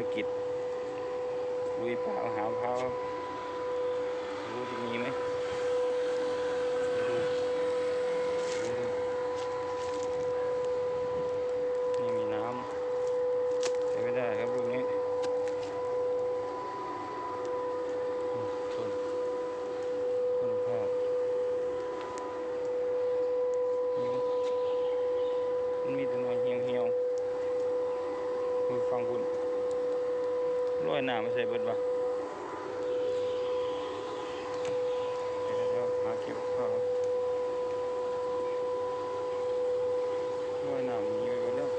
รกิจลุยป่าหาพร้าวรู้จะมีไหมดูดูดูนี่มีน้ำใช้ไม่ได้ครับลูกนี้อืมต้นต้นข้าวนี่ก็มันมีแต่หนวยเหี่ยวเหี่ยวๆคือฟังคุณ ร้อยหน้าไม่ใช่เบิดวะเดี๋ยวเดี๋ยวหาเก็บข้าวร้อยหน้ามันมีไปหมดแล้ว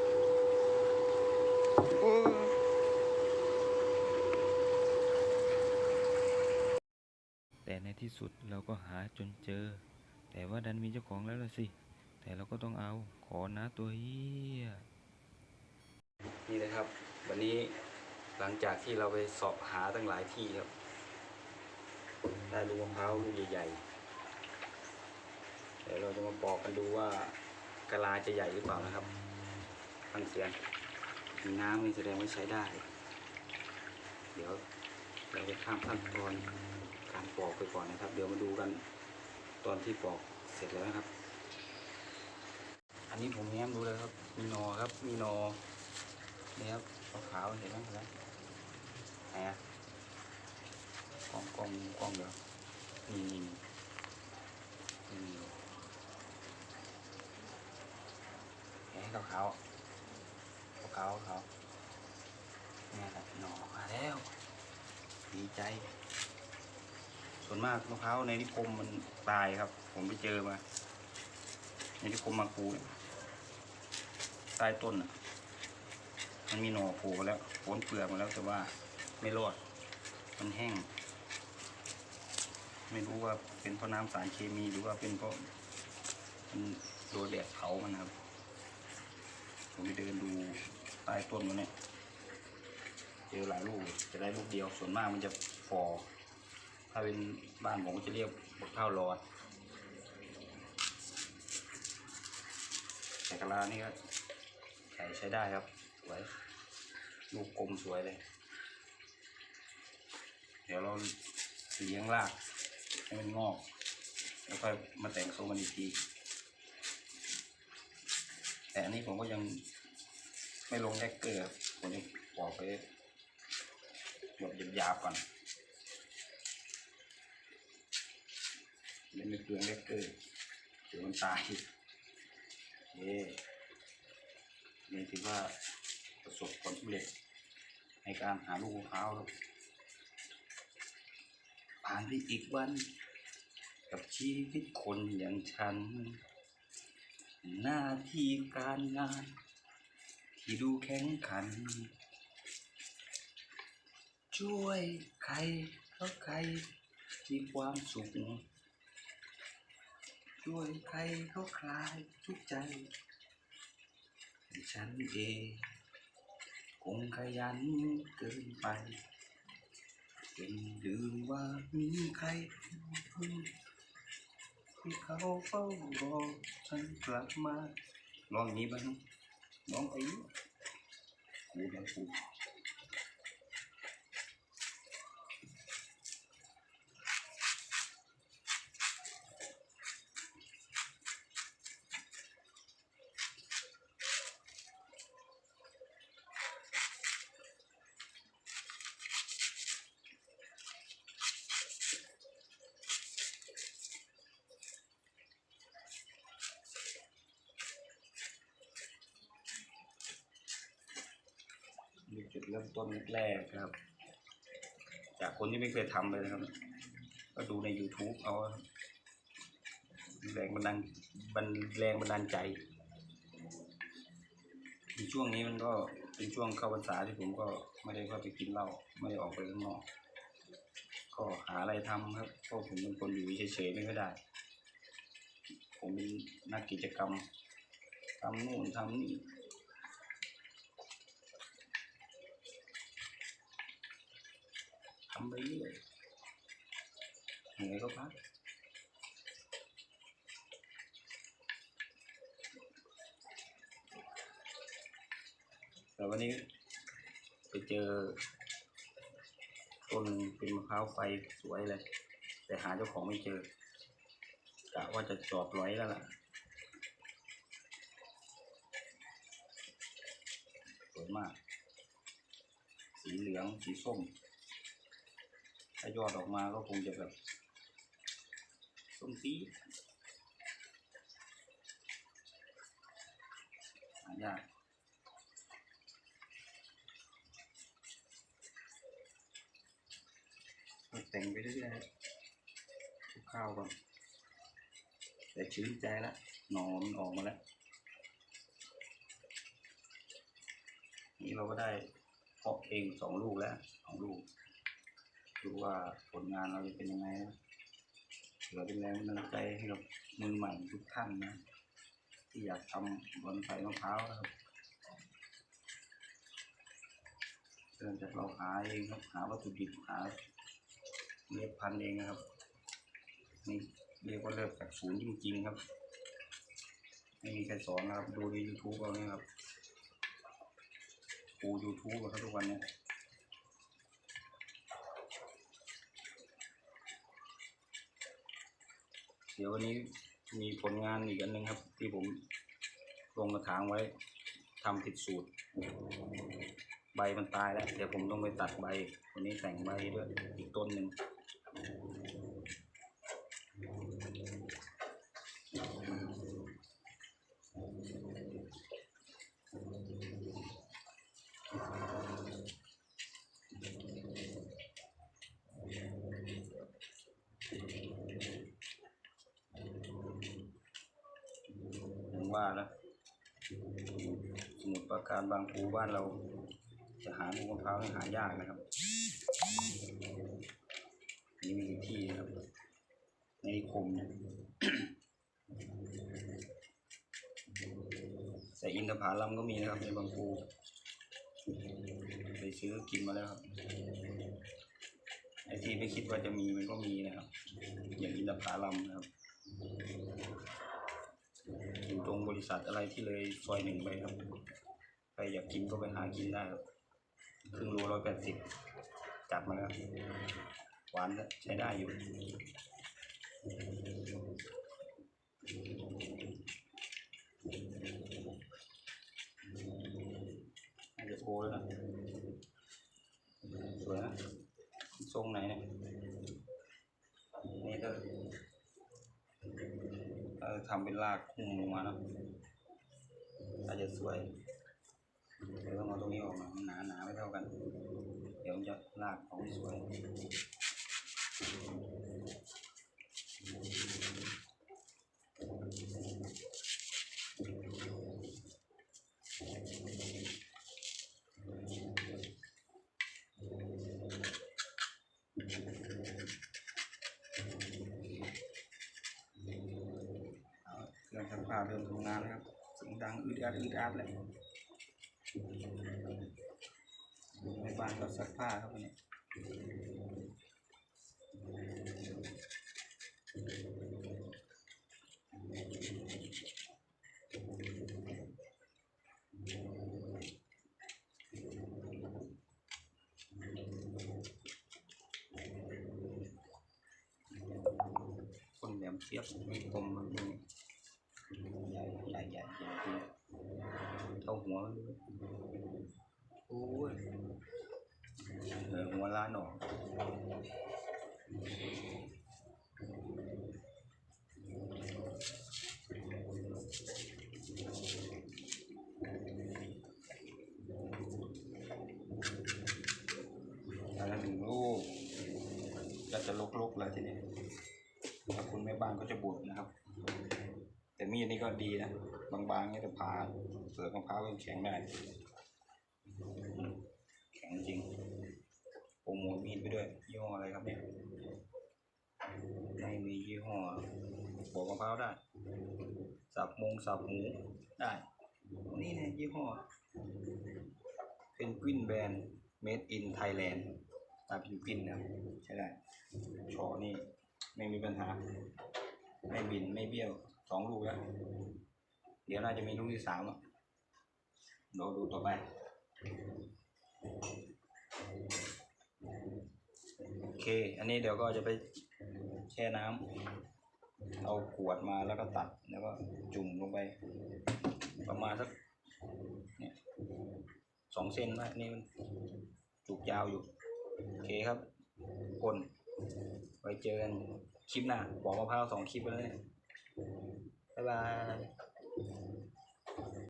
โอ้ยแต่ในที่สุดเราก็หาจนเจอ แต่ว่าดันมีเจ้าของแล้วล่ะสิ แต่เราก็ต้องเอา ขอนะตัวเฮียนี่นะครับ วันนี้ หลังจากที่เราไปสอบหาตั้งหลายที่ครับ ได้ลูกมะพร้าวลูกใหญ่ๆเดี๋ยวเราจะมาปอกกันดูว่ากะลาจะใหญ่หรือเปล่านะครับฟังเสียงมีน้ำนี่แสดงว่าใช้ได้ เดี๋ยวเราจะข้ามขั้นตอนการปอกไปก่อนนะครับ เดี๋ยวมาดูกันตอนที่ปอกเสร็จแล้วนะครับ อันนี้ผมแง้มดูเลยครับ มีหนอครับ มีหนอนี่ครับขาวๆเห็นไหมเห็นไหมไห นอะกล้องกล้องกล้องเดี๋ยวนี่นี่นี่นี่เห็นไหมขาวขาวขาวนี่ครับหน่อมาแล้วดีใจ ส่วนมากมะพร้าวในนิคมมันตายครับ ผมไปเจอมาในนิคมมาคูเนี่ยใต้ต้นอะมันมีหน่อโผล่มาแล้วผลเปลือกมาแล้วแต่ว่า ไม่รอด มันแห้ง ไม่รู้ว่าเป็นเพราะน้ำสารเคมีหรือว่าเป็นเพราะมันโดนแดดเผามันนะครับ ผมไปเดินดูใต้ต้นมันเนี่ยเจอหลายลูกจะได้ลูกเดียวส่วนมากมันจะฟอถ้าเป็นบ้านผมก็จะเรียกบักข้าวรอดแต่กะลานี่ก็ใส่ใช้ได้ครับสวยลูกกลมสวยเลย ดี๋ยวเราเลี้ยงรากให้มันงอก แล้วค่อยมาแต่งทรงมันอีกที แต่อันนี้ผมก็ยังไม่ลงแดกเกอร์ครับผมจะปอกไปแบบหยาบๆก่อนเล่นไม่เปลืองแดกเกอร์เดี๋ยวมันตายเย้นี่ถือว่าประสบความสำเร็จในการหาลูกมะพร้าวครับ ผ่านไปอีกวัน กับชีวิตคนอย่างฉัน หน้าที่การงาน ที่ดูแข็งขัน ช่วยใครเขาใครมีความสุข ช่วยใครเขาคลายทุกข์ใจฉันเองคงขยันเกินไป เป็นลืมว่ามีใครที่เขาเฝ้ารอฉันกลับมาลองนี้บ้างลองไปดูกูดังกู นี่ จุดเริ่มต้นแรกครับ จากคนที่ไม่เคยทำเลยนะครับ ก็ดูใน YouTube เอาแรงบันดาลบันแรงบันดาลใจในช่วงนี้มันก็เป็นช่วงเข้าพรรษาที่ผมก็ไม่ได้เข้าไปกินเหล้าไม่ได้ออกไปข้างนอก ก็หาอะไรทำครับเพราะผมเป็นคนอยู่เฉยๆไม่ค่อยได้ ผมเป็นนักกิจกรรมทำนู่นทำนี่ำไปเรื่อยเหนื่อยก็พักแต่วันนี้ไปเจอต้นเป็นมะพร้าวไฟสวยเลย แต่หาเจ้าของไม่เจอกะว่าจะจอบร้อยแล้วล่ะสวยมาก สีเหลือง สีส้ม ถ้ายอดออกมาก็คงจะแบบส้มปีหายากแต่งไปเรื่อยๆคลุกข้าวก่อนแต่ชื้นใจแล้วหนอมนออกมาแล้ว นี่เราก็ได้เพาะเองสองลูกแล้วสองลูก ดูว่าผลงานเราจะเป็นยังไงนะเราเป็นแรงบันดาลใจให้กับมือใหม่ทุกท่านนะ ที่อยากทำบอนไผ่มะพร้าวนะครับเริ่มจากเราหาเองครับหาวัตถุดิบหาเล็บพันธุ์เองนะครับนี่เรียกว่าเริ่มจากศูนย์จริงๆครับไม่มีใครสอนนะครับ ดูใน YouTube เอาเนี่ยครับครู YouTube ครับทุกวันเนี้ย เดี๋ยววันนี้มีผลงานอีกอันหนึ่งครับ ที่ผมลงกระถางไว้ทำผิดสูตร ใบมันตายแล้ว เดี๋ยวผมต้องไปตัดใบ วันนี้แต่งใบด้วยอีกต้นหนึ่ง ว่านะสมุดประการบางปูบ้านเราจะหาลูกมะพร้าวหายากนะครับนี่มีที่นะครับ ในคมเนี่ยแต่อินทผลัมก็มีนะครับในบางปูไปซื้อกินมาแล้วครับไอที่ไม่คิดว่าจะมีมันก็มีนะครับ อย่างอินทผลัมนะครับ อยู่ต ริษัทอะไรที่เลยซอยหนึ่งไปครับใครอยากกินก็ไปหากินได้ครับครึ่งโลร้อยแปดสิบจัดมาแล้วหวานใช้ได้อยู่น่าจะโอแล้วนะสวยนะทรงไหนเนี่ยนี่ก็ เออทำเป็นลากพุ่งลงมาเนะอาจจะสวยเดี๋ยวต้องเอาตรงนี้ออกมาหนาหนาไม่เท่ากัน เดี๋ยวมันจะลากของสวย เอา เครื่องซักผ้าเริ่มทำงานแล้วครับเสียงดังอึดอัดอึดอัดเลยในบ้านก็ซักผ้าครับวันนี้คนแหลมเทียบไม่คมมันนี่ใหญ่ ใหญ่ใหญ่ใหญ่เท่าหัวเลยโอ้ยเออหัวล้านอออันละหนึ่งลูกก็จะลกๆแล้วทีนี้ถ้าคุณแม่บ้านก็จะบ่นนะครับ มีดนี่ก็ดีนะ บางๆเนี่ยจะผ่าเปลือกมะพร้าวก็แข็งได้ แข็งจริงโปรโมทมีดไปด้วยยี่ห้ออะไรครับเนี่ยไม่มียี่ห้อบอกมะพร้าวได้ สับมงสับหมูได้ นี่เนี่ยยี่ห้อเป็นกวินแบรนด์ made in Thailand ตาพินกวินนะใช่ได้ชอนี่ไม่มีปัญหา ไม่บินไม่เบี้ยว สองลูกแล้ว เดี๋ยวน่าจะมีลูกที่สามอ่เดูต่อไป โอเค อันนี้เดี๋ยวก็จะไปแช่น้ำเอาขวดมาแล้วก็ตัดแล้วก็จุ่มลงไป ประมาณสักเนี่ยสองเซนนะนี่มันจุกยาวอยู่ โอเคครับคนไว้เจอกันคลิปหน้าปอกมะพร้าวสองคลิปไปเลย บ๊ายบาย